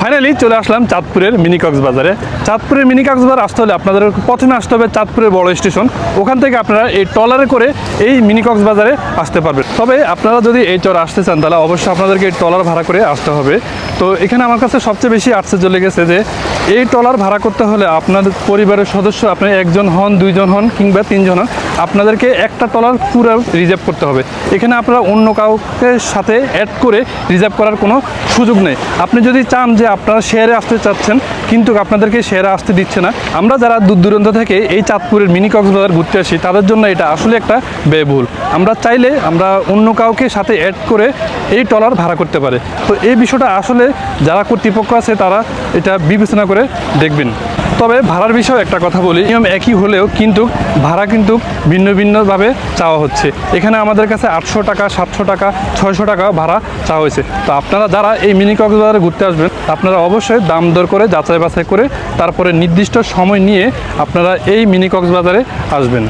Finally চলে আসলাম চাঁদপুরের mini কক্সবাজারে। চাঁদপুরের মিনি কক্সবাজার আসতে হলে আপনাদের প্রথমে আসতে হবে চাঁদপুরের বড় স্টেশন। ওখান থেকে আপনারা এই ট্রলারে করে এই মিনি কক্সবাজারে আসতে পারবেন। তবে আপনারা যদি এই চর আসতে চান, তাহলে অবশ্যই আপনাদেরকে এই ট্রলার ভাড়া করে আসতে হবে। তো এখানে আমার কাছে সবচেয়ে বেশি আশ্চর্য লেগেছে যে, এই ট্রলার ভাড়া করতে হলে আপনাদের পরিবারের সদস্য আপনি একজন হন, দুইজন হন কিংবা তিনজন হন আপনাদেরকে একটা ট্রলার পুরো রিজার্ভ করতে হবে। এখানে আপনারা অন্য কাউকে সাথে অ্যাড করে রিজার্ভ করার কোনো সুযোগ নেই। আপনি যদি চান যে আপনারা শেয়ারে আসতে চাচ্ছেন, কিন্তু আপনাদেরকে শেয়ারে আসতে দিচ্ছে না, আমরা যারা দূর দূরান্ত থেকে এই চাঁদপুরের মিনি কক্সবাজার ঘুরতে আসি, তাদের জন্য এটা আসলে একটা ব্যয়বহুল। আমরা চাইলে আমরা অন্য কাউকে সাথে অ্যাড করে এই ট্রলার ভাড়া করতে পারে। তো এই বিষয়টা আসলে যারা কর্তৃপক্ষ আছে, তারা এটা বিবেচনা করে দেখবেন। তবে ভাড়ার বিষয়ে একটা কথা বলি, নিয়ম একই হলেও কিন্তু ভাড়া কিন্তু ভিন্ন ভিন্নভাবে চাওয়া হচ্ছে। এখানে আমাদের কাছে আটশো টাকা, সাতশো টাকা, ছয়শো টাকা ভাড়া চাওয়া হয়েছে। তো আপনারা যারা এই মিনি কক্সবাজারে ঘুরতে আসবেন, আপনারা অবশ্যই দাম দর করে যাচাই বাছাই করে তারপরে নির্দিষ্ট সময় নিয়ে আপনারা এই মিনি কক্সবাজারে আসবেন।